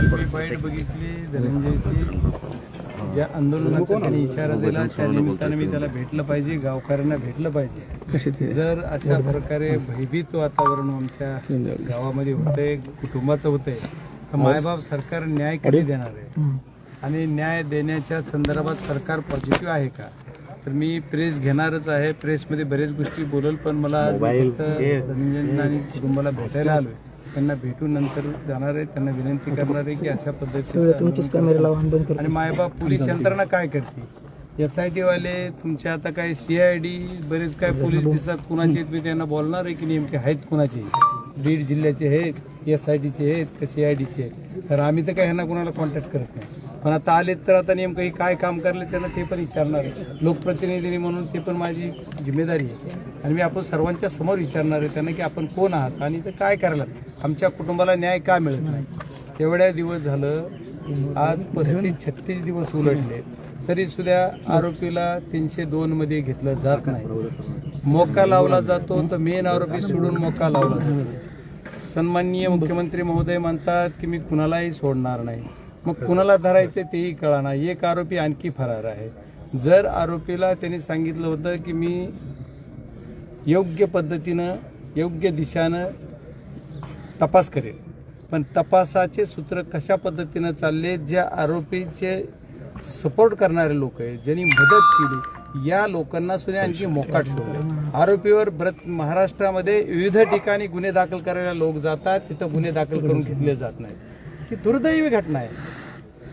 काल मी बाईट बघितली धनंजयची. ज्या आंदोलनाचा त्यांनी इशारा दिला त्या निमित्ताने मी त्याला भेटलं पाहिजे गावकऱ्यांना भेटलं पाहिजे. जर अशा प्रकारे भयभीत वातावरण आमच्या गावामध्ये होतंय कुटुंबाचं होतंय तर मायबाप सरकार न्याय कधी देणार आहे? आणि न्याय देण्याच्या संदर्भात सरकार पॉझिटिव्ह आहे का? तर मी प्रेस घेणारच आहे. प्रेसमध्ये बरेच गोष्टी बोलल पण मला धनंजय आणि कुटुंबाला भेटायला आलोय. त्यांना भेटून नंतर जाणार आहे त्यांना विनंती करणार आहे की अशा पद्धतीने आणि मायबाप पोलीस यंत्रणा काय करते? एस आय टी वाले तुमच्या आता काय सीआयडी बरेच काय पोलीस दिसतात कुणाचे मी त्यांना बोलणार आहे की नेमके आहेत कुणाचे? बीड जिल्ह्याचे आहेत एस आय टीचे आहेत का सीआयडीचे आहेत? तर आम्ही तर काय ह्यांना कुणाला कॉन्टॅक्ट करत नाही. पण आता आलेत तर आता नेमकं हे काय काम करले त्यांना ते पण विचारणार आहे. म्हणून ते पण माझी जिम्मेदारी आहे. आणि मी आपण सर्वांच्या समोर विचारणार आहे त्यांना की आपण कोण आहात आणि ते काय करायला आमच्या कुटुंबाला न्याय का मिळत नाही? एवढ्या दिवस झालं आज पस्तीस छत्तीस दिवस उलटले. तरी सुद्धा आरोपीला तीनशे दोन मध्ये घेतलं जात नाही. मोका लावला जातो तर मेन आरोपी सोडून मोका लावला जातो. सन्माननीय मुख्यमंत्री महोदय म्हणतात की मी कुणालाही सोडणार नाही. मग कुणाला धरायचं तेही कळाना एक आरोपी आणखी फरार आहे. जर आरोपीला त्यांनी सांगितलं होतं की मी योग्य पद्धतीनं योग्य दिशानं तपास करेल पण तपासाचे सूत्र कशा पद्धतीनं चालले ज्या आरोपीचे सपोर्ट करणारे लोक आहेत ज्यांनी मदत केली या लोकांना सुद्धा आणखी मोकाट सोडले. आरोपीवर ब्रत महाराष्ट्रामध्ये विविध ठिकाणी गुन्हे दाखल करायला लोक जातात तिथं गुन्हे दाखल करून घेतले जात नाहीत. ही दुर्दैवी घटना आहे.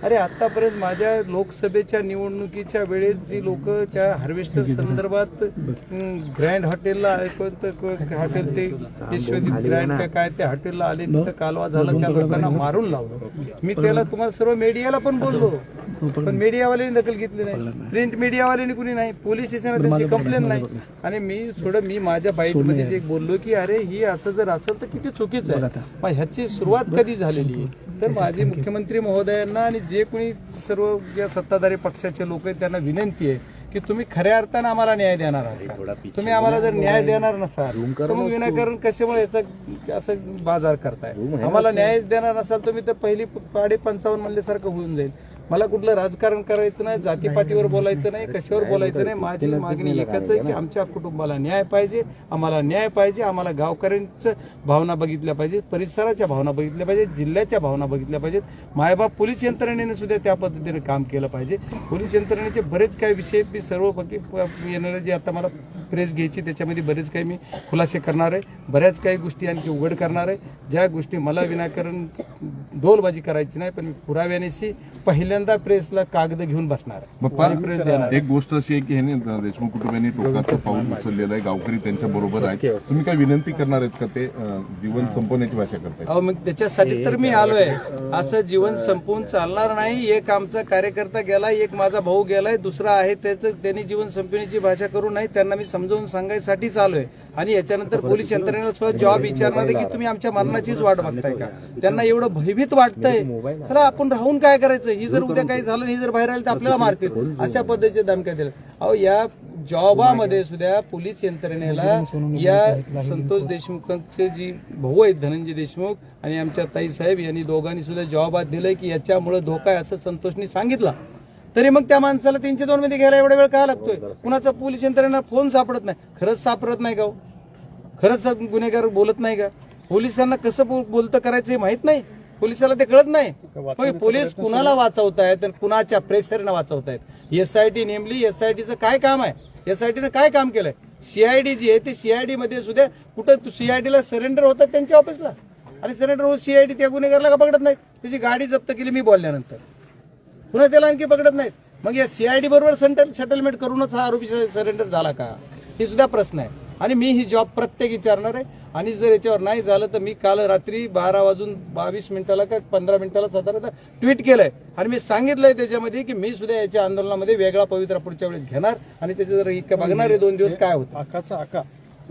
अरे आतापर्यंत माझ्या लोकसभेच्या निवडणुकीच्या वेळेस जी लोक त्या हार्वेस्टर संदर्भात ग्रँड हॉटेलला हॉटेल ते विश्वदीप ग्रँड काय त्या हॉटेलला आले तिथं कालवा झाला त्या लोकांना मारून लावलं. मी त्याला तुम्हाला सर्व मीडियाला पण बोललो. पण मीडियावाल्यांनी दखल घेतली नाही. प्रिंट मीडियावाल्यांनी कुणी नाही. पोलीस स्टेशनला त्यांची कंप्लेंट नाही. आणि मी थोडं मी माझ्या बाईटमध्ये जे बोललो की अरे ही असं जर असेल तर किती चुकीचं आहे. मग ह्याची सुरुवात कधी झालेली आहे? तर माझे मुख्यमंत्री महोदयांना आणि जे कोणी सर्व या सत्ताधारी पक्षाचे लोक आहेत त्यांना विनंती आहे की तुम्ही खऱ्या अर्थानं आम्हाला न्याय देणार आहात? तुम्ही आम्हाला जर न्याय देणार नसाल तर मग विनाकारण कशामुळे याचा असं बाजार करताय? आम्हाला न्याय देणार नसाल तुम्ही तर पहिली पाडे पंचावन्न म्हणल्यासारखं होऊन जाईल. मला कुठलं राजकारण करायचं नाही जातीपातीवर बोलायचं नाही कशावर बोलायचं नाही माझी मागणी एकच आहे की आमच्या कुटुंबाला न्याय पाहिजे आम्हाला न्याय पाहिजे आम्हाला गावकऱ्यांचं भावना बघितल्या पाहिजेत परिसराच्या भावना बघितल्या पाहिजेत जिल्ह्याच्या भावना बघितल्या पाहिजेत. मायबाप पोलीस यंत्रणेने सुद्धा त्या पद्धतीने काम केलं पाहिजे. पोलीस यंत्रणेचे बरेच काही विषय. मी सर्व येणारे जे आता मला प्रेस घ्यायची त्याच्यामध्ये बरेच काही मी खुलासे करणार आहे. बऱ्याच काही गोष्टी आणखी उघड करणार आहे. ज्या गोष्टी मला विनाकारण डोलबाजी करायची नाही पण मी पुराव्यानेशी पहिल्यांदा प्रेसला कागद घेऊन बसणार आहे. बाप्पा आणि प्रेस देणार आहे. एक गोष्ट अशी आहे की ह्याने देशमुख कुटुंबियांनी टोकाचं पाऊल उचललेलं आहे. गावकरी त्यांच्या बरोबर आहेत. तुम्ही काय विनंती करणार आहेत का ते अं, जीवन संपवण्याची भाषा करताय? अहो मग त्याच्यासाठी तर मी आलोय. असं जीवन संपवून चालणार नाही. एक आमचा कार्यकर्ता गेलाय एक माझा भाऊ गेलाय दुसरा आहे त्याचं त्यांनी जीवन संपवण्याची भाषा करू नये. त्यांना मी समजावून सांगायसाठीच आलोय. आणि याच्यानंतर पोलीस यंत्रणेला सुद्धा जॉब विचारणार आहे की तुम्ही आमच्या मरणाचीच वाट बघताय का? त्यांना एवढं भयभीत वाटतंय. तर आपण राहून काय करायचं? ही जर उद्या काही झालं आणि ही जर बाहेर आली तर आपल्याला मारतील. अशा पद्धतीचे धमक्या दिल्या अहो या जॉबामध्ये सुद्धा पोलीस यंत्रणेला या संतोष देशमुखांचे जी भाऊ आहेत धनंजय देशमुख आणि आमच्या ताई साहेब यांनी दोघांनी सुद्धा जॉबात दिलंय की याच्यामुळे धोका आहे असं संतोषनी सांगितलं. तरी मग त्या माणसाला तीनशे दोन मध्ये घ्यायला एवढा वेळ का लागतोय? कुणाचा पोलीस यंत्रणेला फोन सापडत नाही. खरंच सापडत नाही का हो? खरंच गुन्हेगार बोलत नाही का? पोलिसांना कसं बोल- बोलतं करायचं हे माहीत नाही? पोलिसाला ते कळत नाही. होय, पोलीस कुणाला वाचवतायत आणि कुणाच्या प्रेशरनं वाचवतायत? एसआयटी नेमली एसआयटीचं काय काम आहे? एसआयटीनं काय काम केलंय? सीआयडी जी आहे ते सीआयडी मध्ये सुद्धा कुठं सीआयडीला सरेंडर होतात त्यांच्या ऑफिसला आणि सरेंडर होत सीआयडी त्या गुन्हेगारला का पकडत नाही त्याची गाडी जप्त केली मी बोलल्यानंतर. पुन्हा त्याला आणखी पकडत नाहीत. मग या सीआयडी बरोबर सेटलमेंट करूनच हा आरोपी सरेंडर झाला का? हे सुद्धा प्रश्न आहे. आणि मी ही जॉब प्रत्येक विचारणार आहे. आणि जर याच्यावर नाही झालं तर मी काल रात्री बारा वाजून बावीस मिनिटाला का पंधरा मिनिटाला साधारणतः ट्विट केलंय. आणि मी सांगितलंय त्याच्यामध्ये की मी सुद्धा याच्या आंदोलनामध्ये वेगळा पवित्रा पुढच्या वेळेस घेणार. आणि त्याचे जर इतकं बघणार आहे दोन दिवस काय होतं. आकाचा आका.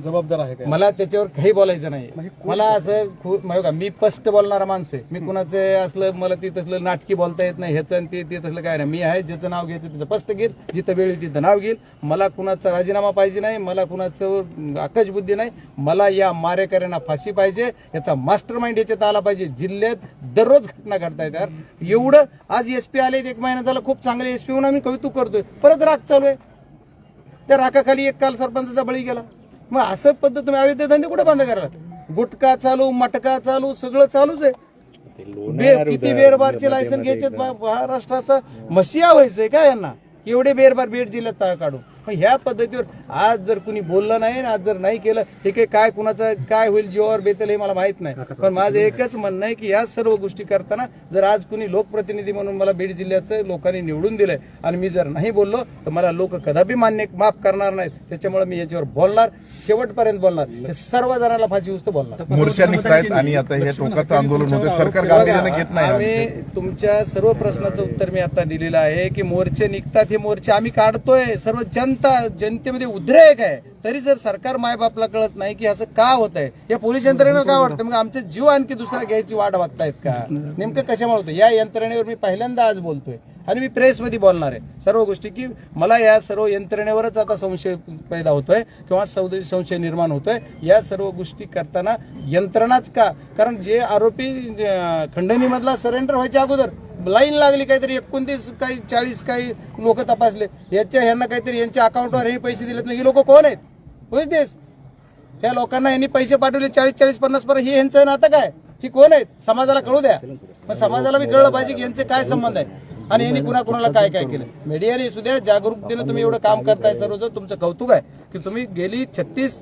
जबाबदार आहे का मला त्याच्यावर काही बोलायचं नाही. मला असं खू- माहिती का मी स्पष्ट बोलणारा माणूस आहे. मी कुणाचं असलं मला ते तसलं नाटकी बोलता येत नाही ह्याचं आणि ते ते तसलं काय नाही. मी आहे ज्याचं नाव घ्यायचं त्याचं स्पष्ट घेईल जिथं वेळ तिथं नाव घेईल. मला कुणाचा राजीनामा पाहिजे नाही मला कुणाचं आकश बुद्धी नाही. मला या मारेकऱ्यांना फाशी पाहिजे याचा मास्टर माइंड याच्यात आला पाहिजे. जिल्ह्यात दररोज घटना घडतायत यार. एवढं आज एसपी आले एक महिना झाला खूप चांगले एसपी म्हणून आम्ही कौतुक करतोय. परत राग चालू आहे. त्या राखाखाली एक काल सरपंचाचा बळी गेला. मग असं पद्धत तुम्ही अवैध धंदे कुठे बंद करायला गुटखा चालू मटका चालू सगळं चालूच आहे. बे- किती बेरबारचे लायसन घ्यायचे महाराष्ट्राचा? मशिया व्हायचंय का यांना? एवढे बेरबार बीड जिल्ह्यात तळ काढू मग ह्या पद्धतीवर आज जर कुणी बोललं नाही आणि आज जर नाही केलं हे काही काय कुणाचं काय होईल जीवावर बेतेल हे मला माहीत नाही. पण माझं एकच म्हणणं आहे की या सर्व गोष्टी करताना जर आज कुणी लोकप्रतिनिधी म्हणून मला बीड जिल्ह्याचं लोकांनी निवडून दिलंय आणि मी जर नाही बोललो तर मला लोक कदापि मान्य माफ करणार नाहीत. त्याच्यामुळे मी याच्यावर बोलणार शेवटपर्यंत बोलणार. हे सर्व जणांना फाशी उचतो बोलणार. मोर्चा निघतायत आणि आता हे टोकाचं आंदोलन होतं. सरकार गांभीर्याने घेत नाही. आम्ही तुमच्या सर्व प्रश्नाचं उत्तर मी आता दिलेलं आहे की मोर्चे निघतात हे मोर्चे आम्ही काढतोय. सर्व जनता जनतेमध्ये उद्रेक आहे तरी जर सरकार मायबापला कळत नाही की असं का होत आहे या पोलीस यंत्रणेवर काय वाटतं? मग आमचे जीव आणखी दुसरा घ्यायची वाट बघतायत का? नेमकं कशामुळे होतं या यंत्रणेवर मी पहिल्यांदा आज बोलतोय आणि मी प्रेसमध्ये बोलणार आहे. सर्व गोष्टी की मला या सर्व यंत्रणेवरच आता संशय पैदा होतोय किंवा संशय निर्माण होतोय. या सर्व गोष्टी करताना यंत्रणाच का? कारण जे आरोपी खंडणीमधला सरेंडर व्हायच्या अगोदर लाईन लागली काहीतरी एकोणतीस काही चाळीस काही लोक तपासले. याच्या ह्यांना काहीतरी यांच्या अकाउंटवर हे पैसे दिलेत. नाही ही लोक कोण आहेत? होईच देश या लोकांना यांनी पैसे पाठवले चाळीस चाळीस पन्नास पर्यंत. हे यांचं नातं काय? ही कोण आहेत? समाजाला कळू द्या. मग समाजाला बी कळलं पाहिजे की यांचे काय संबंध आहे आणि यांनी कुणा कुणाला काय काय केलं? मीडियाने सुद्धा जागरूकतेनं तुम्ही एवढं काम करताय सर्वजण तुमचं कौतुक आहे की तुम्ही गेली छत्तीस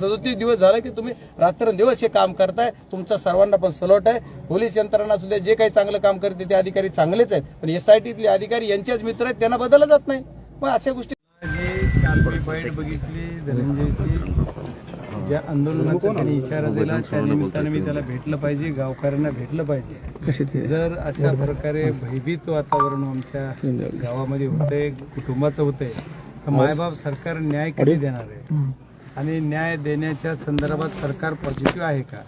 सदोतीस दिवस झाले की तुम्ही रात्रंदिवस हे काम करताय तुमचा सर्वांना पण सलोट आहे. पोलीस यंत्रणा सुद्धा जे काही चांगलं काम करते ते अधिकारी चांगलेच आहेत. पण एस आय टीतले अधिकारी यांचेच मित्र आहेत त्यांना बदलला जात नाही. मग अशा गोष्टी बघितली धनंजयची. ज्या आंदोलनाचा त्यांनी इशारा दिला त्या निमित्तानं मी त्याला भेटलं पाहिजे गावकऱ्यांना भेटलं पाहिजे. जर अशा प्रकारे भयभीत वातावरण आमच्या गावामध्ये होतंय कुटुंबाचं होतंय तर मायबाप सरकार न्याय कधी देणार आहे? आणि न्याय देण्याच्या संदर्भात सरकार पॉझिटिव्ह आहे का?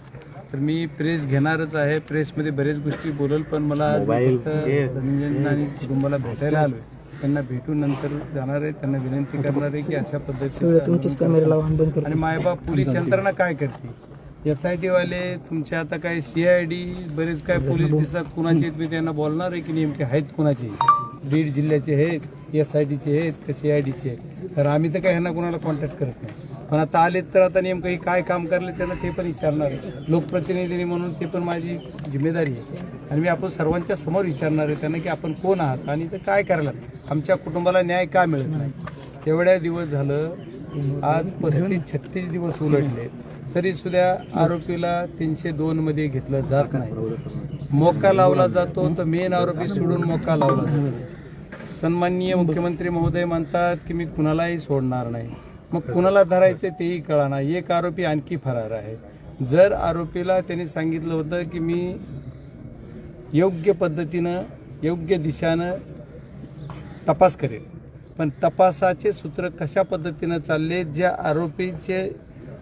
तर मी प्रेस घेणारच आहे प्रेसमध्ये बरेच गोष्टी बोलल पण मला आज फक्त धनंजय आणि कुटुंबाला भेटायला आलोय. त्यांना भेटून नंतर जाणार आहे. त्यांना विनंती करणार आहे की अशा पद्धतीचं आणि मायबाप पोलीस यंत्रणा काय करते? एस आय टी वाले तुमचे आता काय सीआयडी बरेच काय पोलीस दिसतात. कुणाचे आहेत मी त्यांना बोलणार आहे की नेमके आहेत कुणाचे? बीड जिल्ह्याचे आहेत एस आय टीचे आहेत का सीआयडीचे आहेत? तर आम्ही तर काय ह्यांना कुणाला कॉन्टॅक्ट करत नाही. पण आता आलेत तर आता नेमकं काय काम करले त्यांना ते पण विचारणार आहे. लोकप्रतिनिधी म्हणून ते पण माझी जिम्मेदारी आहे. आणि मी आपण सर्वांच्या समोर विचारणार आहे त्यांना की आपण कोण आहात आणि ते काय करायला आमच्या कुटुंबाला न्याय का मिळत नाही? एवढ्या दिवस झालं आज पस्तीस छत्तीस दिवस उलटले. तरी सुद्धा आरोपीला तीनशे दोन मध्ये घेतलं जात नाही. मोका लावला जातो तर मेन आरोपी सोडून मोका लावला जातो. सन्माननीय मुख्यमंत्री महोदय म्हणतात की मी कुणालाही सोडणार नाही. मग कुणाला धरायचं तेही कळाना. एक आरोपी आणखी फरार आहे. जर आरोपीला त्यांनी सांगितलं होतं की मी योग्य पद्धतीनं योग्य दिशानं तपास करेल. पण तपासाचे सूत्र कशा पद्धतीनं चालले ज्या आरोपीचे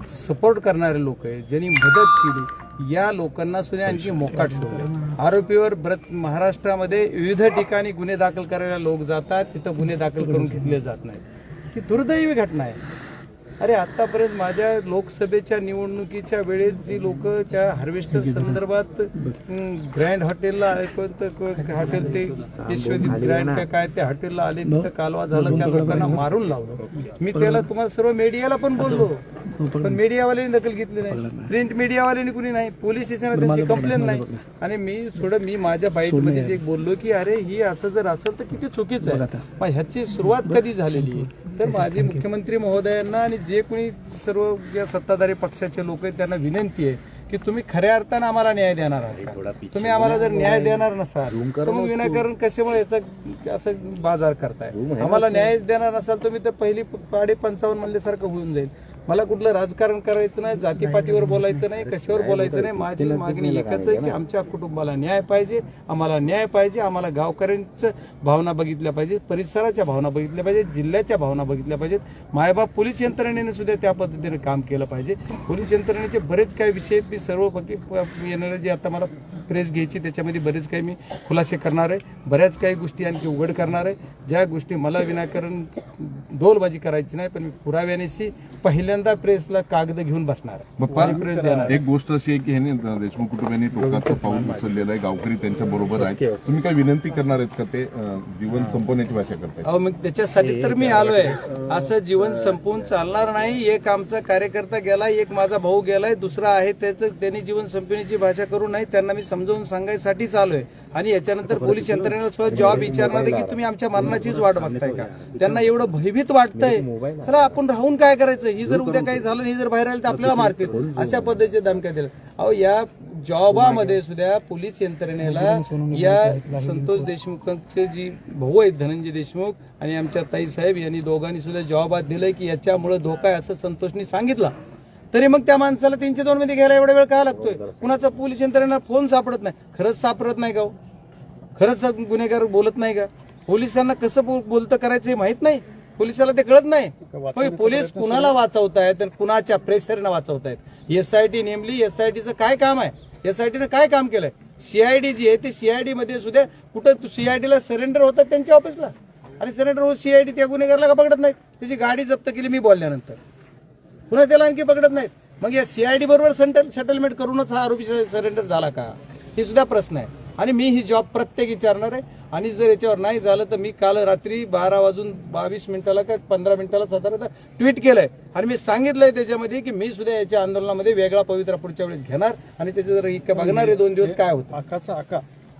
सपोर्ट करणारे लोक आहेत ज्यांनी मदत केली या लोकांना सुद्धा आणखी मोकाट ठेवले आरोपीवर ब्रत महाराष्ट्रामध्ये विविध ठिकाणी गुन्हे दाखल करायला लोक जातात तिथं गुन्हे दाखल करून घेतले जात नाही ही दुर्दैवी घटना आहे. अरे आतापर्यंत माझ्या लोकसभेच्या निवडणुकीच्या वेळेस जी लोक त्या हार्वेस्टर संदर्भात ग्रँड हॉटेलला कोणतं हॉटेल ते विश्वदीप ग्रँड काय त्या हॉटेलला आले तिथं कालवा झाला त्या लोकांना मारून लावलं. मी त्याला तुम्हाला सर्व मीडियाला पण बोललो. पण मीडियावाल्यांनी दखल घेतली नाही. प्रिंट मीडियावाल्यांनी कुणी नाही. पोलीस स्टेशनला त्यांची कंप्लेंट नाही आणि मी थोडं मी माझ्या बाईटमध्ये जे बोललो की अरे ही असं जर असेल तर किती चुकीचं आहे. मग ह्याची सुरुवात कधी झालेली? तर माझे मुख्यमंत्री महोदयांना आणि जे कोणी सर्व या सत्ताधारी पक्षाचे लोक आहेत त्यांना विनंती आहे की तुम्ही खऱ्या अर्थाने आम्हाला न्याय देणार आहात? तुम्ही आम्हाला जर न्याय देणार नसाल तर मग विनाकारण कशामुळे याचा असं बाजार करताय? आम्हाला न्याय देणार नसाल तुम्ही तर पहिली पाडे पंचावन्न म्हणल्यासारखं होऊन जाईल. मला कुठलं राजकारण करायचं नाही जातीपातीवर बोलायचं नाही कशावर बोलायचं नाही. माझी मागणी एकच आहे की आमच्या कुटुंबाला न्याय पाहिजे आम्हाला न्याय पाहिजे आम्हाला गावकऱ्यांचं भावना बघितल्या पाहिजे परिसराच्या भावना बघितल्या पाहिजे जिल्ह्याच्या भावना बघितल्या पाहिजेत. मायबाप पोलीस यंत्रणेने सुद्धा त्या पद्धतीने काम केलं पाहिजे. पोलीस यंत्रणेचे बरेच काही विषय मी सर्व येणारे जे आता मला प्रेस घ्यायची त्याच्यामध्ये बरेच काही मी खुलासे करणार आहे. बऱ्याच काही गोष्टी आणखी उघड करणार आहे. ज्या गोष्टी मला विनाकारण ढोलबाजी करायची नाही पण मी पुराव्यानेशी पहिल्यांदा प्रेसला कागद घेऊन बसणार. एक गोष्ट अशी आहे की ह्यांनी देशमुख कुटुंबियांनी टोकाचं पाऊल उचललेलं आहे. गावकरी त्यांच्या बरोबर आहे तुम्ही काय विनंती करणार आहेत का ते? जीवन संपवण्याची भाषा करताय. अहो मग त्याच्यासाठी तर मी आलोय. असं जीवन संपवून चालणार नाही. एक आमचा कार्यकर्ता गेलाय एक माझा भाऊ गेलाय दुसरा आहे त्याचं त्यांनी जीवन संपवण्याची भाषा करू नाही त्यांना मी समजावून सांगायसाठीच आलोय आणि याच्यानंतर पोलीस यंत्रणेला सुद्धा जॉब विचारणार आहे की तुम्ही आमच्या मरणाचीच वाट बघताय का? त्यांना एवढं भयभीत वाटतंय. तर आपण राहून काय करायचं? ही जर उद्या काही झालं ही जर बाहेर आली तर आपल्याला मारतील. अशा पद्धतीचे धमक्या दिल्या अहो या जॉबामध्ये सुद्धा पोलीस यंत्रणेला या संतोष देशमुखांचे जी भाऊ आहेत धनंजय देशमुख आणि आमच्या ताई साहेब यांनी दोघांनी सुद्धा जॉबात दिलंय की याच्यामुळे धोका आहे असं संतोषनी सांगितलं. तरी मग त्या माणसाला तीनशे दोन मध्ये घ्यायला एवढा वेळ का लागतोय? कुणाचा पोलीस यंत्रणेला फोन सापडत नाही? खरंच सापडत नाही का हो? खरंच गुन्हेगार बोलत नाही का? पोलिसांना कसं बोल- बोलतं करायचं हे माहीत नाही? पोलिसाला ते कळत नाही. होय, पोलीस कुणाला वाचवतायत आणि कुणाच्या प्रेशरनं वाचवतायत? एसआयटी नेमली एसआयटीचं काय काम आहे? एसआयटीनं काय काम केलंय? सीआयडी जी आहे ते सीआयडी मध्ये सुद्धा कुठं सीआयडीला सरेंडर होतात त्यांच्या ऑफिसला आणि सरेंडर होत सीआयडी त्या गुन्हेगारला का पकडत नाही त्याची गाडी जप्त केली मी बोलल्यानंतर. पुन्हा त्याला आणखी पकडत नाहीत. मग या सीआयडी बरोबर सेंटल सेटलमेंट करूनच हा आरोपी सरेंडर झाला का? हे सुद्धा प्रश्न आहे. आणि मी ही जॉब प्रत्येक विचारणार आहे. आणि जर याच्यावर नाही झालं तर मी काल रात्री बारा वाजून बावीस मिनिटाला का पंधरा मिनिटाला साधारणतः ट्विट केलंय. आणि मी सांगितलंय त्याच्यामध्ये की मी सुद्धा याच्या आंदोलनामध्ये वेगळा पवित्रा पुढच्या वेळेस घेणार आणि त्याचे जर इतकं बघणार आहे दोन दिवस काय होतं. आकाचा आका.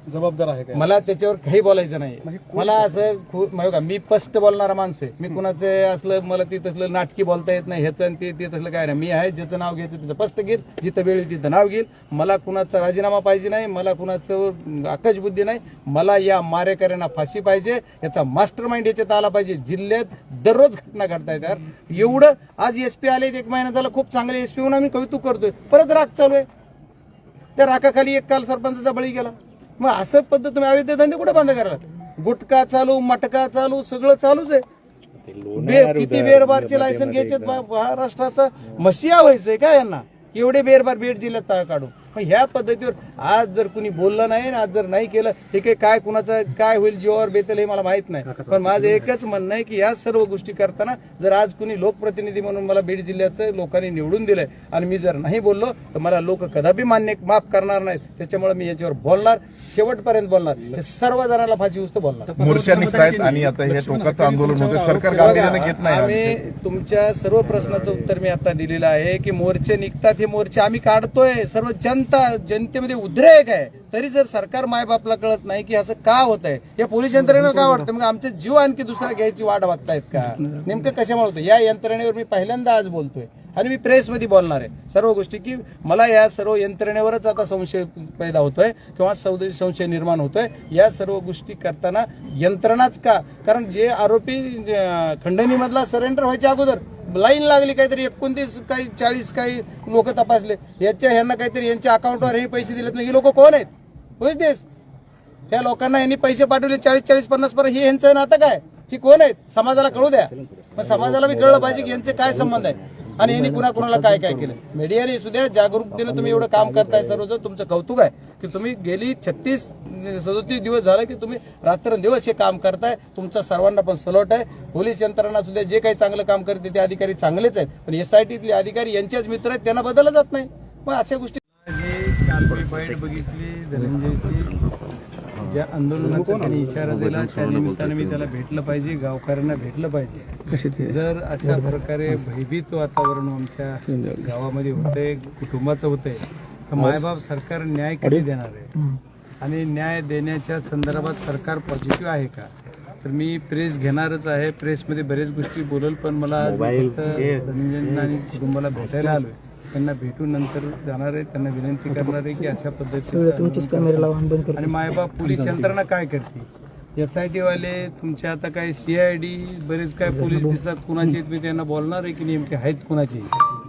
जबाबदार आहे काय? मला त्याच्यावर काही बोलायचं नाही. मला असं खू- म्हणजे का मी स्पष्ट बोलणारा माणूस आहे. मी कुणाचं असलं मला ते तसलं नाटकी बोलता येत नाही ह्याचं ते ते तसलं काय नाही. मी आहे ज्याचं नाव घ्यायचं त्याचं स्पष्ट घेईल जिथं वेळ तिथं नाव घेईल. मला कुणाचा राजीनामा पाहिजे नाही मला कुणाचं आकाश बुद्धी नाही. मला या मारेकऱ्यांना फाशी पाहिजे याचा मास्टर माइंड याच्यात आला पाहिजे. जिल्ह्यात दररोज घटना घडतायत यार. एवढं आज एसपी आले एक महिना झाला खूप चांगले एसपी म्हणून आम्ही कौतुक करतोय. परत राग चालू आहे. त्या राखाखाली एक काल सरपंचाचा बळी गेला. मग असं पद्धत तुम्ही अवैध धंदे कुठे बंद करायला गुटखा चालू मटका चालू सगळं चालूच आहे. बे- किती बेरबारचे लायसन घ्यायचे महाराष्ट्राचा? मशिया व्हायचंय का यांना? एवढे बेरबार बीड जिल्ह्यात तळ काढू मग ह्या पद्धतीवर आज जर कुणी बोललं नाही आणि आज जर नाही केलं हे काय काय कुणाचं काय होईल जीवावर बेतल हे मला माहीत नाही. पण माझं एकच म्हणणं आहे की या सर्व गोष्टी करताना जर आज कुणी लोकप्रतिनिधी म्हणून मला बीड जिल्ह्याचं लोकांनी निवडून दिलंय आणि मी जर नाही बोललो तर मला लोक कदापि मान्य माफ करणार नाहीत. त्याच्यामुळे मी याच्यावर बोलणार शेवटपर्यंत बोलणार. हे सर्व जणांना फाशी उस्त बोलणार. मोर्चा निघतायत आणि आता हे टोकाचं आंदोलन होतं सरकार गांभीर्याने घेत नाही आम्ही. तुमच्या सर्व प्रश्नाचं उत्तर मी आता दिलेलं आहे की मोर्चे निघतात हे मोर्चे आम्ही काढतोय. सर्व जनता जनतेमध्ये उद्रेक आहे तरी जर सरकार मायबापला कळत नाही की असं का होत आहे या पोलीस यंत्रणेला का वाटतं? मग आमचे जीव आणखी दुसरा घ्यायची वाट बघतायत का? नेमकं कशामुळे होतं या यंत्रणेवर मी पहिल्यांदा आज बोलतोय. आणि मी प्रेसमध्ये बोलणार आहे. सर्व गोष्टी की मला या सर्व यंत्रणेवरच आता संशय पैदा होतोय किंवा संशय निर्माण होतोय. या सर्व गोष्टी करताना यंत्रणाच का? कारण जे आरोपी खंडणीमधला सरेंडर व्हायच्या अगोदर लाईन लागली काहीतरी एकोणतीस काही चाळीस काही लोक तपासले. याच्या ह्यांना काहीतरी यांच्या अकाउंटवर हे पैसे दिलेत नाही. ही लोक कोण आहेत? होय देश त्या लोकांना यांनी पैसे पाठवले चाळीस चाळीस पन्नास पर्यंत. हे यांचं नातं काय? ही कोण आहेत? समाजाला कळू द्या. मग समाजाला बी कळलं पाहिजे की यांचे काय संबंध आहे. आणि यांनी कुणा कुणाला काय काय केलं? मीडियाने सुद्धा जागरूकतेनं तुम्ही एवढं काम करताय सर्वजण तुमचं कौतुक आहे की तुम्ही गेली छत्तीस सदोतीस दिवस झाले की तुम्ही रात्रंदिवस हे काम करताय तुमचा सर्वांना पण सलोट आहे. पोलीस यंत्रणा सुद्धा जे काही चांगलं काम करते ते अधिकारी चांगलेच आहेत. पण एसआयटीतले अधिकारी यांचेच मित्र आहेत त्यांना बदललं जात नाही. मग अशा गोष्टी काल मी बघितली धनंजयची. ज्या आंदोलनाचा त्यांनी इशारा दिला त्या निमित्तानं मी त्याला भेटलं पाहिजे गावकऱ्यांना भेटलं पाहिजे. जर अशा प्रकारे भयभीत वातावरण आमच्या गावामध्ये होतंय कुटुंबाचं होतंय तर मायबाप सरकार न्याय कधी देणार आहे? आणि न्याय देण्याच्या संदर्भात सरकार पॉझिटिव्ह आहे का? तर मी प्रेस घेणारच आहे प्रेसमध्ये बरेच गोष्टी बोलल पण मला धनंजय आणि कुटुंबाला भेटायला आलोय. त्यांना भेटून नंतर जाणार आहे त्यांना विनंती करणार आहे की अशा पद्धतीचं आणि मायबाप पोलीस यंत्रणा काय करते? एस आय टी वाले तुमचे आता काय सीआयडी बरेच काय पोलीस दिसतात कुणाचे मी त्यांना बोलणार आहे की नेमके आहेत कुणाचे?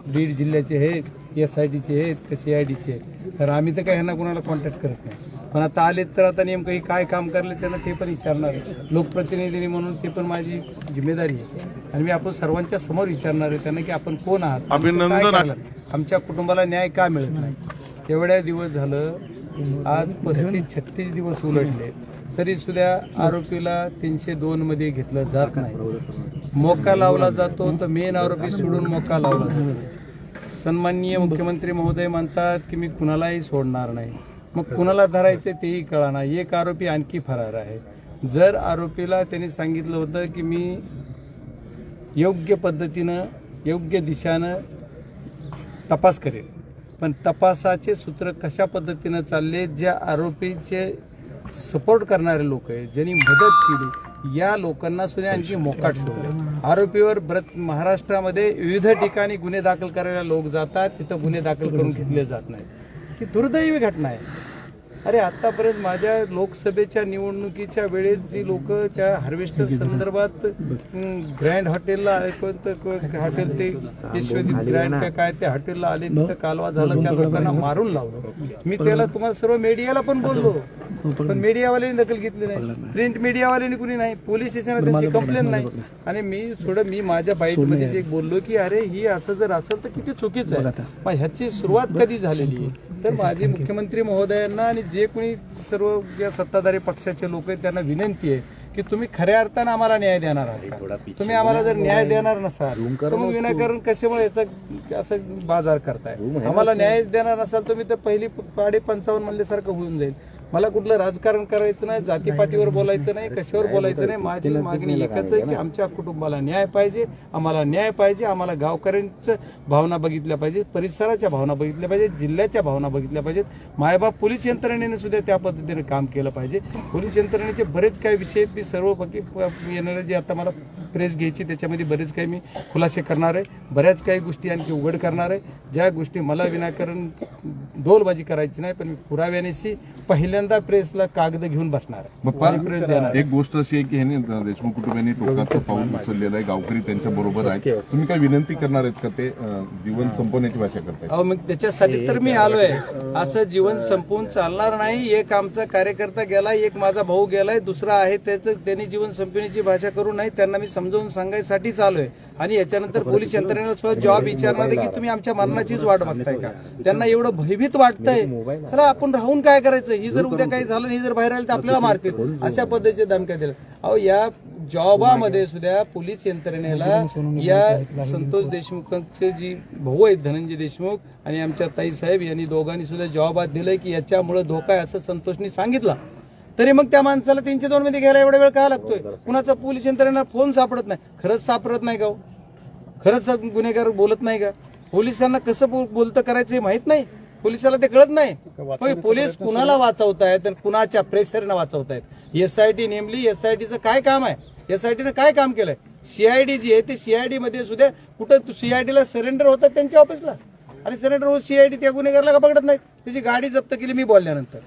बीड जिल्ह्याचे आहेत एस आय टीचे आहेत का सीआयडीचे आहेत तर आम्ही तर काय ह्यांना कुणाला कॉन्टॅक्ट करत नाही. पण आता आलेत तर आता नेमकं काय काम करले त्यांना ते पण विचारणार आहे. लोकप्रतिनिधी म्हणून ते पण माझी जिम्मेदारी आहे. आणि मी आपण सर्वांच्या समोर विचारणार आहे त्यांना की आपण कोण आहात? अभिनंदन. आमच्या कुटुंबाला न्याय का मिळत नाही? एवढ्या दिवस झालं आज पस्तीस छत्तीस दिवस उलटले. तरी सुद्धा आरोपीला तीनशे दोन मध्ये घेतलं जात नाही. मोका लावला जातो तर मेन आरोपी सोडून मोका लावला जातो. सन्माननीय मुख्यमंत्री महोदय म्हणतात की मी कुणालाही सोडणार नाही. मग कुणाला धरायचे तेही कळाना एक आरोपी आणखी फरार आहे. जर आरोपीला त्यांनी सांगितलं होतं की मी योग्य पद्धतीनं योग्य दिशानं तपास करेल. पण तपासाचे सूत्र कशा पद्धतीनं चालले ज्या आरोपीचे सपोर्ट करणारे लोक आहेत ज्यांनी मदत केली या लोकांना सुद्धा आणखी मोकाट सोडले. आरोपीवर ब्रत महाराष्ट्रामध्ये विविध ठिकाणी गुन्हे दाखल करायला लोक जातात तिथं गुन्हे दाखल करून घेतले जात नाहीत. ही दुर्दैवी घटना आहे. अरे आतापर्यंत माझ्या लोकसभेच्या निवडणुकीच्या वेळेस जी लोक त्या हार्वेस्टर संदर्भात ग्रँड हॉटेलला कोणतं हॉटेल ते विश्वदीप ग्रँड का काय त्या हॉटेलला आले तिथं कालवा झाला त्या लोकांना मारून लावलं. मी त्याला तुम्हाला सर्व मीडियाला पण बोललो. पण मीडियावाल्यांनी दखल घेतली नाही. प्रिंट मीडियावाल्यांनी कुणी नाही. पोलीस स्टेशनला त्यांची कंप्लेंट नाही आणि मी थोडं मी माझ्या बाईटमध्ये जे बोललो की अरे ही असं जर असेल तर किती चुकीचं आहे. मग ह्याची सुरुवात कधी झालेली आहे? तर माझी मुख्यमंत्री महोदयांना आणि जे कोणी सर्व या सत्ताधारी पक्षाचे लोक आहेत त्यांना विनंती आहे की तुम्ही खऱ्या अर्थानं आम्हाला न्याय देणार आहात? तुम्ही आम्हाला जर न्याय देणार नसाल तर मग विनाकारण कशामुळे याचा असं बाजार करताय? आम्हाला न्याय देणार नसाल तुम्ही तर पहिली पाडे पंचावन्न म्हणल्यासारखं होऊन जाईल. मला कुठलं राजकारण करायचं नाही जातीपातीवर बोलायचं नाही कशावर बोलायचं नाही माझी मागणी एकच आहे की आमच्या कुटुंबाला न्याय पाहिजे आम्हाला न्याय पाहिजे आम्हाला गावकऱ्यांचं भावना बघितल्या पाहिजे परिसराच्या भावना बघितल्या पाहिजेत जिल्ह्याच्या भावना बघितल्या पाहिजेत. मायबाप पोलीस यंत्रणेने सुद्धा त्या पद्धतीने काम केलं पाहिजे. पोलीस यंत्रणेचे बरेच काही विषय. मी सर्व येणारे जे आता मला प्रेस घ्यायची त्याच्यामध्ये बरेच काही मी खुलासे करणार आहे. बऱ्याच काही गोष्टी आणखी उघड करणार आहे. ज्या गोष्टी मला विनाकारण डोलबाजी करायची नाही पण मी पुराव्यानेशी पहिल्यांदा प्रेसला कागद घेऊन बसणार. एक गोष्ट अशी आहे की ह्यांनी देशमुख कुटुंबियांनी टोकाचं पाऊल उचललेलं आहे गावकरी त्यांच्या बरोबर आहे तुम्ही काय विनंती करणार आहेत का ते जीवन संपवण्याची भाषा करतायत अहो मग त्याच्यासाठी तर मी आलोय. असं जीवन संपवून चालणार नाही. एक आमचा कार्यकर्ता गेला एक माझा भाऊ गेलाय दुसरा आहे त्याचं त्यांनी जीवन संपवण्याची भाषा करू नये. त्यांना मी समजावून सांगायसाठीच आलोय. आणि याच्यानंतर पोलीस यंत्रणेला सुद्धा जॉब विचारणार आहे की तुम्ही आमच्या मरणाचीच वाट बघताय का? त्यांना एवढं भयभीत वाटतंय. तर आपण राहून काय करायचं? ही जर उद्या काही झालं ही जर बाहेर आली तर आपल्याला मारतील. अशा पद्धतीचे धमक्या दिल्या अहो या जॉबामध्ये सुद्धा पोलीस यंत्रणेला या संतोष देशमुखांचे जी भाऊ आहेत धनंजय देशमुख आणि आमच्या ताई साहेब यांनी दोघांनी सुद्धा जॉबात दिलंय की याच्यामुळे धोका आहे असं संतोषनी सांगितलं. तरी मग त्या माणसाला तीनशे दोन मध्ये घ्यायला एवढा वेळ काय लागतोय? कुणाचा पोलीस यंत्रणेला फोन सापडत नाही? खरंच सापडत नाही का हो? खरंच गुन्हेगार बोलत नाही का? पोलिसांना कसं बोल- बोलतं करायचं हे माहीत नाही. पोलिसाला ते कळत नाही. पोलीस कुणाला वाचवतायत आणि कुणाच्या प्रेशरनं वाचवतायत? एसआयटी नेमली एसआयटीचं काय काम आहे? एसआयटीनं काय काम केलंय? सीआयडी जी आहे ते सीआयडी मध्ये सुद्धा कुठं सीआयडीला सरेंडर होतात त्यांच्या ऑफिसला आणि सरेंडर होत सीआयडी त्या गुन्हेगारला का पकडत नाहीत? त्याची गाडी जप्त केली मी बोलल्यानंतर.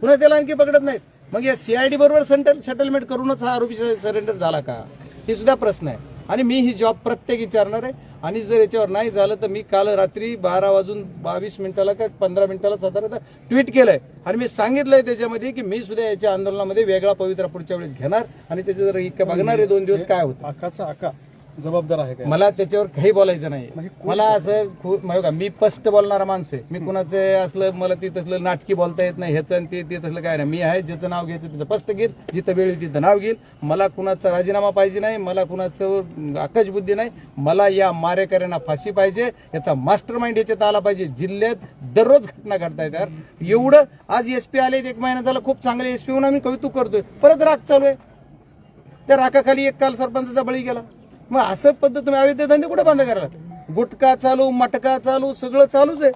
पुन्हा त्याला आणखी पकडत नाहीत. मग या सीआयडी बरोबर सेटल सेटलमेंट करूनच हा आरोपी सरेंडर झाला का? हे सुद्धा प्रश्न आहे. आणि मी ही जॉब प्रत्येक विचारणार आहे. आणि जर याच्यावर नाही झालं तर मी काल रात्री बारा वाजून बावीस मिनिटाला का पंधरा मिनिटाला साधारणतः ट्विट केलंय. आणि मी सांगितलंय त्याच्यामध्ये की मी सुद्धा याच्या आंदोलनामध्ये वेगळा पवित्रा पुढच्या वेळेस घेणार. आणि त्याच्या जर इतकं बघणार आहे दोन दिवस काय होतं. आकाचा आका. जबाबदार आहे काय? मला त्याच्यावर काही बोलायचं नाही. मला असं खूप म्हणजे का, मी स्पष्ट बोलणारा माणूस आहे. मी कुणाचं असलं मला ते तसलं नाटकी बोलता येत नाही ह्याचं आणि ते ते तसलं काय नाही. मी आहे ज्याचं नाव घ्यायचं त्याचं स्पष्ट घेईल. जिथं वेळ तिथं नाव घेईल. मला कुणाचा राजीनामा पाहिजे नाही मला कुणाचं आकाश बुद्धी नाही. मला या मारेकऱ्यांना फाशी पाहिजे. याचा मास्टर माइंड याच्यात आला पाहिजे. जिल्ह्यात दररोज घटना घडतायत यार. एवढं आज एसपी आले एक महिना झाला खूप चांगले एसपी म्हणून आम्ही कौतुक करतोय. परत राग चालू आहे. त्या राखाखाली एक काल सरपंचाचा बळी गेला. मग असं पद्धत तुम्ही अवैध धंदे कुठे बंद करायला गुटखा चालू मटका चालू सगळं चालूच आहे.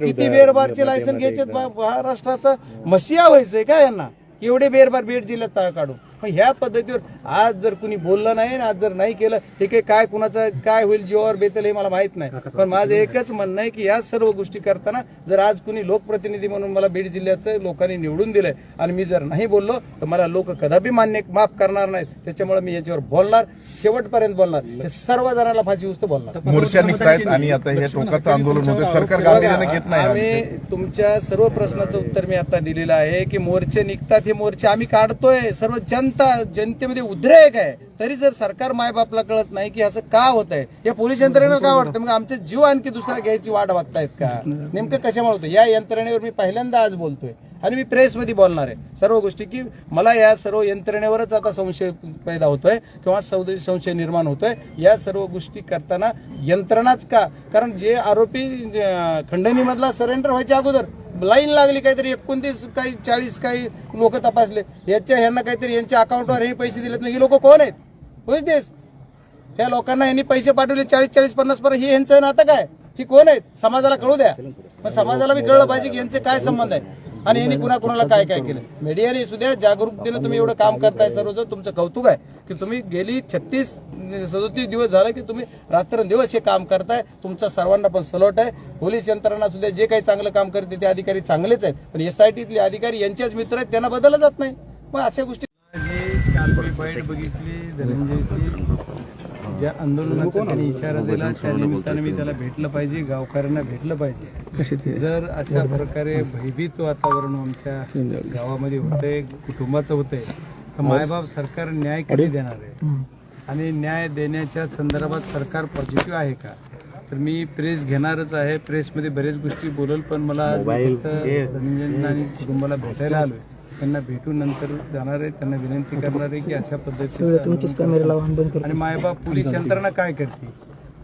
किती बेरबारचे लायसन घ्यायचे? महाराष्ट्राचा मशिया व्हायचंय का यांना? एवढे बेरबार बीड जिल्ह्यात तळ काढून मग ह्या पद्धतीवर आज जर कुणी बोललं नाही आणि आज जर नाही केलं हे काही काय कुणाचं काय होईल जीवावर बेतेल हे मला माहीत नाही. पण माझं एकच म्हणणं आहे की या सर्व गोष्टी करताना जर आज कुणी लोकप्रतिनिधी म्हणून मला बीड जिल्ह्याचं लोकांनी निवडून दिलंय आणि मी जर नाही बोललो तर मला लोक कदापि मान्य माफ करणार नाहीत. त्याच्यामुळे मी याच्यावर बोलणार शेवटपर्यंत बोलणार. हे सर्व जणांना फाशी उचतो बोलणार. मोर्चा निघतायत आणि आता हे टोकाचं आंदोलन होतं. सरकार गांभीर्याने घेत नाही आम्ही तुमच्या सर्व प्रश्नाचं उत्तर मी आता दिलेलं आहे की मोर्चे निघतात हे मोर्चे आम्ही काढतोय. सर्व जनता जनतेमध्ये उद्रेक आहे तरी जर सरकार मायबापला कळत नाही की असं का होत आहे या पोलीस यंत्रणेला का वाटतं? मग आमचे जीव आणखी दुसरा घ्यायची वाट बघतायत का? नेमकं कशामुळे होतं या यंत्रणेवर मी पहिल्यांदा आज बोलतोय आणि मी प्रेसमध्ये बोलणार आहे. सर्व गोष्टी की मला या सर्व यंत्रणेवरच आता संशय पैदा होतोय किंवा संशय निर्माण होतोय. या सर्व गोष्टी करताना यंत्रणाच का? कारण जे आरोपी खंडणीमधला सरेंडर व्हायच्या अगोदर लाईन लागली काहीतरी एकोणतीस काही चाळीस काही लोक तपासले. याच्या ह्यांना काहीतरी यांच्या अकाउंटवर हे पैसे दिलेत नाही. ही लोक कोण आहेत? होय देश लोकांना यांनी पैसे पाठवले चाळीस चाळीस पन्नास पर्यंत. हे यांचं नातं काय? ही कोण आहेत? समाजाला कळू द्या. पण समाजाला बी कळलं पाहिजे की यांचे काय संबंध आहे आणि यांनी कुणा कुणाला काय काय केलं? मीडियाने सुद्धा जागरूकतेनं तुम्ही एवढं काम करताय सर्वजण तुमचं कौतुक आहे की तुम्ही गेली छत्तीस सदोतीस दिवस झाला की तुम्ही रात्रंदिवस हे काम करताय तुमचा सर्वांना पण सलोट आहे. पोलीस यंत्रणा सुद्धा जे काही चांगलं काम करते ते अधिकारी चांगलेच आहेत. पण एसआयटीतले अधिकारी यांचेच मित्र आहेत त्यांना बदललं जात नाही. मग अशा गोष्टी काल मी बघितली धनंजयची. ज्या आंदोलनाचा त्यांनी इशारा दिला त्या निमित्ताने मी त्याला भेटलं पाहिजे गावकऱ्यांना भेटलं पाहिजे. जर अशा प्रकारे भयभीत वातावरण आमच्या गावामध्ये होतंय कुटुंबाचं होतंय तर मायबाप सरकार न्याय कधी देणार आहे? आणि न्याय देण्याच्या संदर्भात सरकार पॉझिटिव्ह आहे का? तर मी प्रेस घेणारच आहे प्रेसमध्ये बरेच गोष्टी बोलल पण मला धनंजय आणि कुटुंबाला भेटायला आलोय. त्यांना भेटून नंतर जाणार आहे त्यांना विनंती करणार आहे की अशा पद्धतीचं आणि मायबाप पोलीस यंत्रणा काय करते?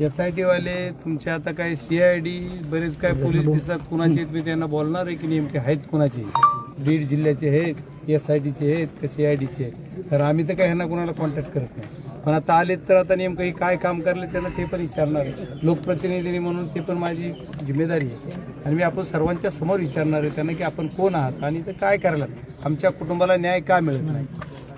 एस आय टी वाले तुमचे आता काय सीआयडी बरेच काय पोलीस दिसतात कुणाचे मी त्यांना बोलणार आहे की नेमके आहेत कुणाचे? बीड जिल्ह्याचे आहेत एस आय टीचे आहेत का सीआयडीचे आहेत. तर आम्ही तर काय ह्यांना कुणाला कॉन्टॅक्ट करत नाही. पण आता आलेत तर आता नेमकं हे काय काम करले त्यांना ते पण विचारणार आहे. लोकप्रतिनिधी म्हणून ते पण माझी जिम्मेदारी आहे. आणि मी आपण सर्वांच्या समोर विचारणार आहे त्यांना की आपण कोण आहात आणि ते काय करायला आमच्या कुटुंबाला न्याय का मिळत नाही?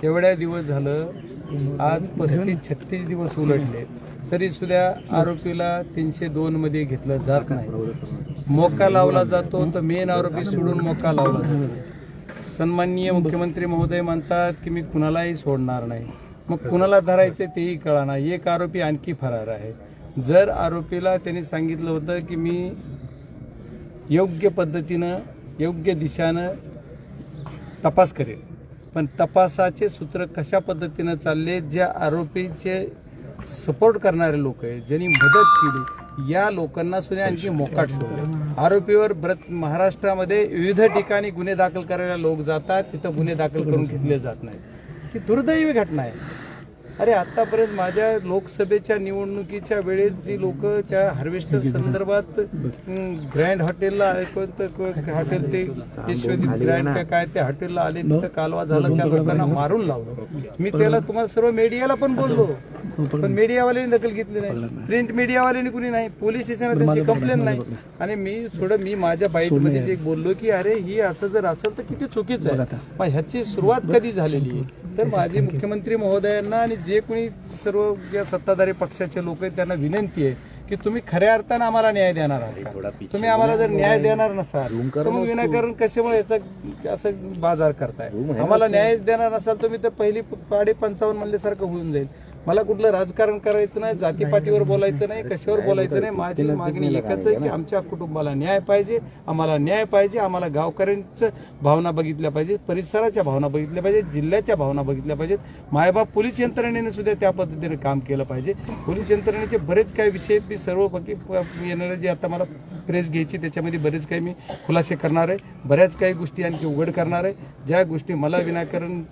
एवढ्या दिवस झालं आज पस्तीस छत्तीस दिवस उलटले. तरी सुद्धा आरोपीला तीनशे दोन मध्ये घेतलं जात नाही. मोका लावला जातो तर मेन आरोपी सोडून मोका लावला जातो. सन्माननीय मुख्यमंत्री महोदय म्हणतात की मी कुणालाही सोडणार नाही. मग कुणाला धरायचे तेही कळाना. एक आरोपी आणखी फरार आहे. जर आरोपीला त्यांनी सांगितलं होतं की मी योग्य पद्धतीनं योग्य दिशानं तपास करेल पण तपासाचे सूत्र कशा पद्धतीनं चालले ज्या आरोपीचे सपोर्ट करणारे लोक आहेत ज्यांनी मदत केली या लोकांना सुद्धा आणखी मोकाट सोडले. आरोपीवर ब्रत महाराष्ट्रामध्ये विविध ठिकाणी गुन्हे दाखल करायला लोक जातात तिथं गुन्हे दाखल करून घेतले जात नाही ही दुर्दैवी घटना आहे. अरे आतापर्यंत माझ्या लोकसभेच्या निवडणुकीच्या वेळेस जी लोक त्या हार्वेस्टर संदर्भात ग्रँड हॉटेलला कोणतं हॉटेल ते यशवदीप ग्रँड का काय त्या हॉटेलला आले तिथं कालवा झाला त्या लोकांना मारून लावलं. मी त्याला तुम्हाला सर्व मीडियाला पण बोललो. पण मीडियावाल्यांनी दखल घेतली नाही. प्रिंट मीडियावाल्यांनी कुणी नाही. पोलीस स्टेशनला त्यांची कंप्लेंट नाही. आणि मी थोडं मी माझ्या बाईटमध्ये जे बोललो की अरे ही असं जर असेल तर किती चुकीचं आहे. मग ह्याची सुरुवात कधी झालेली आहे? तर माझे मुख्यमंत्री महोदयांना आणि जे कोणी सर्व या सत्ताधारी पक्षाचे लोक आहेत त्यांना विनंती आहे की तुम्ही खऱ्या अर्थाने आम्हाला न्याय देणार आहात? तुम्ही आम्हाला जर न्याय देणार नसाल तर मग विनाकारण कशामुळे याचा असं बाजार करताय? आम्हाला न्याय देणार नसाल तुम्ही तर पहिली पाडे पंचावन्न म्हणल्यासारखं होऊन जाईल. मला कुठलं राजकारण करायचं नाही जातीपातीवर बोलायचं नाही कशावर बोलायचं नाही माझी मागणी एकच आहे की आमच्या कुटुंबाला न्याय पाहिजे आम्हाला न्याय पाहिजे आम्हाला गावकऱ्यांचं भावना बघितल्या पाहिजे परिसराच्या भावना बघितल्या पाहिजेत जिल्ह्याच्या भावना बघितल्या पाहिजेत. मायबाप पोलीस यंत्रणेने सुद्धा त्या पद्धतीने काम केलं पाहिजे. पोलीस यंत्रणेचे बरेच काही विषय. मी सर्व येणारे जे आता मला प्रेस घ्यायची त्याच्यामध्ये बरेच काही मी खुलासे करणार आहे. बऱ्याच काही गोष्टी आणखी उघड करणार आहे. ज्या गोष्टी मला विनाकारण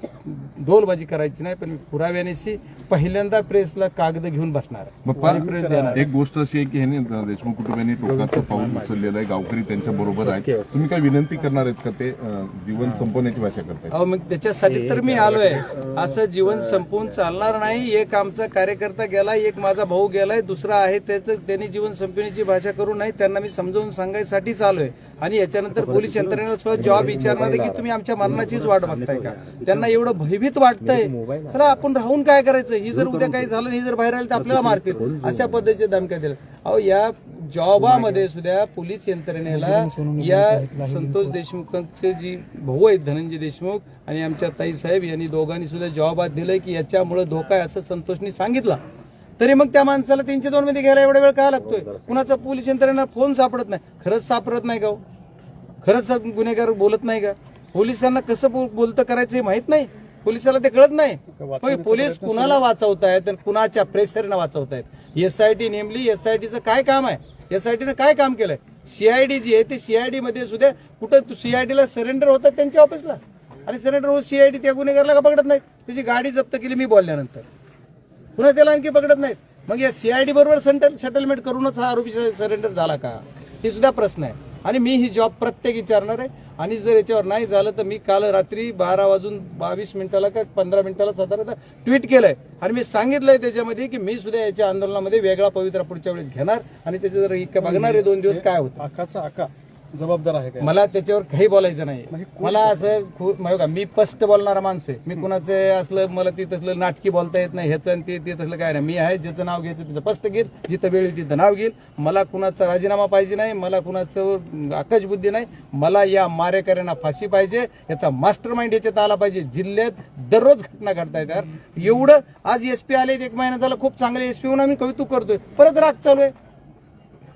डोलबाजी करायची नाही पण पुराव्यानेशी पहिल्या पहिल्यांदा प्रेसला कागद घेऊन बसणार आणि प्रेस देणार एक गोष्ट अशी आहे की ह्यांनी देशमुख कुटुंबियांनी टोकाचं पाऊल उचललेलं आहे गावकरी त्यांच्या बरोबर आहेत. तुम्ही काय विनंती करणार आहेत का ते अं, जीवन संपवण्याची भाषा करतायत अहो मग त्याच्यासाठी तर मी आलोय. असं जीवन संपवून चालणार नाही. एक आमचा कार्यकर्ता गेलाय एक माझा भाऊ गेलाय दुसरा आहे त्याचं त्यांनी जीवन संपवण्याची भाषा करू नाही त्यांना मी समजावून सांगायसाठीच आलोय. आणि याच्यानंतर पोलीस यंत्रणेला सुद्धा जॉब विचारणार आहे की तुम्ही आमच्या मरणाचीच वाट बघताय का? त्यांना एवढं भयभीत वाटतंय. तर आपण राहून काय करायचं? ही जर उद्या काही झालं ही जर बाहेर आली तर आपल्याला मारतील. अशा पद्धतीचे धमक्या दिल्या अहो या जॉबामध्ये सुद्धा पोलीस यंत्रणेला या संतोष देशमुखांचे जी भाऊ आहेत धनंजय देशमुख आणि आमच्या ताई साहेब यांनी दोघांनी सुद्धा जॉबात दिलंय की याच्यामुळे धोका आहे असं संतोषनी सांगितलं. तरी मग त्या माणसाला तीनशे दोन मध्ये घ्यायला एवढा वेळ काय लागतोय? कुणाचा पोलीस यंत्रणेला फोन सापडत नाही. खरंच सापडत नाही का हो? खरंच गुन्हेगार बोलत नाही का? पोलिसांना कसं बोल- बोलतं करायचं हे माहीत नाही? पोलिसाला ते कळत नाही. पोलीस कुणाला वाचवतायत आणि कुणाच्या प्रेशरनं वाचवतायत? एसआयटी नेमली एसआयटीचं काय काम आहे? एसआयटीनं काय काम केलंय? सीआयडी जी आहे ते सीआयडी मध्ये सुद्धा कुठं सीआयडीला सरेंडर होतात त्यांच्या ऑफिसला आणि सरेंडर होत सीआयडी त्या गुन्हेगारला का पकडत नाही त्याची गाडी जप्त केली मी बोलल्यानंतर. पुन्हा त्याला आणखी पकडत नाहीत. मग या सीआयडी बरोबर सेंटल सेटलमेंट करूनच हा आरोपी सरेंडर झाला का? हे सुद्धा प्रश्न आहे. आणि मी ही जॉब प्रत्येक विचारणार आहे. आणि जर याच्यावर नाही झालं तर मी काल रात्री बारा वाजून बावीस मिनिटाला का पंधरा मिनिटाला साधारणतः ट्विट केलंय. आणि मी सांगितलंय त्याच्यामध्ये की मी सुद्धा याच्या आंदोलनामध्ये वेगळा पवित्रा पुढच्या वेळेस घेणार. आणि त्याचे जर इतकं बघणार आहे दोन दिवस काय होतं. आकाचा आका. जबाबदार आहे काय? मला त्याच्यावर काही बोलायचं नाही. मला असं खू- म्हणजे का मी स्पष्ट बोलणारा माणूस आहे. मी कुणाचं असलं मला ती तसलं नाटकी बोलता येत नाही ह्याचं आणि ते ते तसलं काय नाही. मी आहे ज्याचं नाव घ्यायचं त्याचं स्पष्ट घेईल जिथं वेळ तिथं नाव घेईल. मला कुणाचा राजीनामा पाहिजे नाही मला कुणाचं आकाश बुद्धी नाही मला या मारेकऱ्यांना फाशी पाहिजे याचा मास्टर माइंड याच्यात आला पाहिजे. जिल्ह्यात दररोज घटना घडतायत यार. एवढं आज एसपी आले एक महिना झाला खूप चांगले एसपी म्हणून आम्ही कौतुक करतोय. परत राग चालू आहे.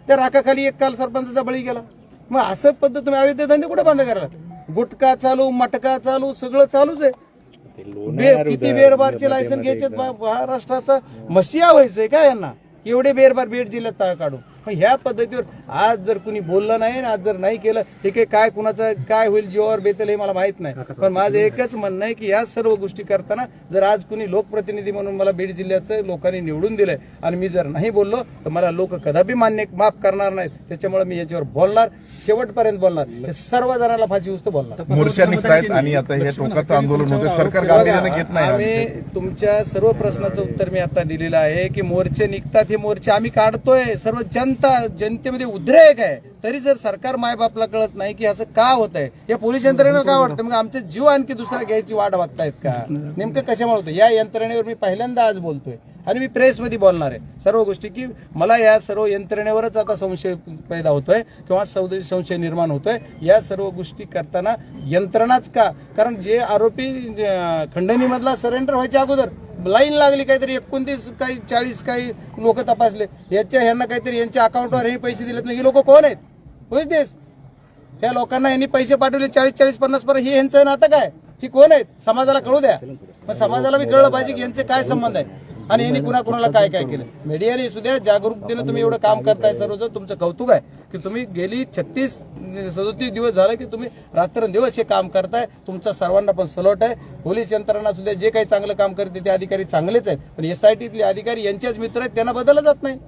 त्या राखाखाली एक काल सरपंचाचा बळी गेला. मग असं पद्धत तुम्ही अवैध धंदे कुठे बंद करायला? गुटखा चालू मटका चालू सगळं चालूच आहे. बे- किती बेरबारचे लायसन घ्यायचे महाराष्ट्राचा? मशिया व्हायचंय का यांना? एवढे बेरबार बीड जिल्ह्यात तळ काढून. मग ह्या पद्धतीवर आज जर कुणी बोललं नाही आणि आज जर नाही केलं ठीक आहे काय कुणाचं काय होईल जीवावर बेतेल हे मला माहीत नाही. पण माझं एकच म्हणणं आहे की या सर्व गोष्टी करताना जर आज कुणी लोकप्रतिनिधी म्हणून मला बीड जिल्ह्याचं लोकांनी निवडून दिलंय आणि मी जर नाही बोललो तर मला लोक कदापि मान्य माफ करणार नाहीत. त्याच्यामुळे मी याच्यावर बोलणार शेवटपर्यंत बोलणार. हे सर्व जणांना फाशी उचतो बोलणार. मोर्चा निघतायत आणि आता हे टोकाचं आंदोलन होतं. सरकार गांभीर्याने घेत नाही आम्ही तुमच्या सर्व प्रश्नाचं उत्तर मी आता दिलेलं आहे की मोर्चे निघतात हे मोर्चे आम्ही काढतोय. सर्व जनता जनतेमध्ये उद्रेक आहे तरी जर सरकार मायबापला कळत नाही की असं का होत आहे या पोलीस यंत्रणेला काय वाटतं? मग आमचे जीव आणखी दुसरा घ्यायची वाट बघतायत का? नेमकं कशामुळे होतं या यंत्रणेवर मी पहिल्यांदा आज बोलतोय आणि मी प्रेसमध्ये बोलणार आहे. सर्व गोष्टी की मला या सर्व यंत्रणेवरच आता संशय पैदा होतोय किंवा संशय निर्माण होतोय. या सर्व गोष्टी करताना यंत्रणाच का? कारण जे आरोपी खंडणीमधला सरेंडर व्हायच्या अगोदर लाईन लागली काहीतरी एकोणतीस काही चाळीस काही लोक तपासले. याच्या ह्यांना काहीतरी यांच्या अकाउंटवर हे पैसे दिलेत नाही. ही लोक कोण आहेत? होईच देस. त्या लोकांना यांनी पैसे पाठवले चाळीस चाळीस पन्नास पर्यंत. हे यांचं नातं काय? ही कोण आहेत? समाजाला कळू द्या. मग समाजाला बी कळलं पाहिजे की यांचे काय संबंध आहे. आणि यांनी कुणा कुणाला काय काय केलं? मीडियाने सुद्धा जागरूकतेनं तुम्ही एवढं काम करताय सर्वजण तुमचं कौतुक आहे की तुम्ही गेली छत्तीस सदोतीस दिवस झालं की तुम्ही रात्रंदिवस हे काम करताय तुमचा सर्वांना पण सलोट आहे. पोलीस यंत्रणा सुद्धा जे काही चांगलं काम करते ते अधिकारी चांगलेच आहेत. पण एसआयटीतले अधिकारी यांचेच मित्र आहेत त्यांना बदललं जात नाही.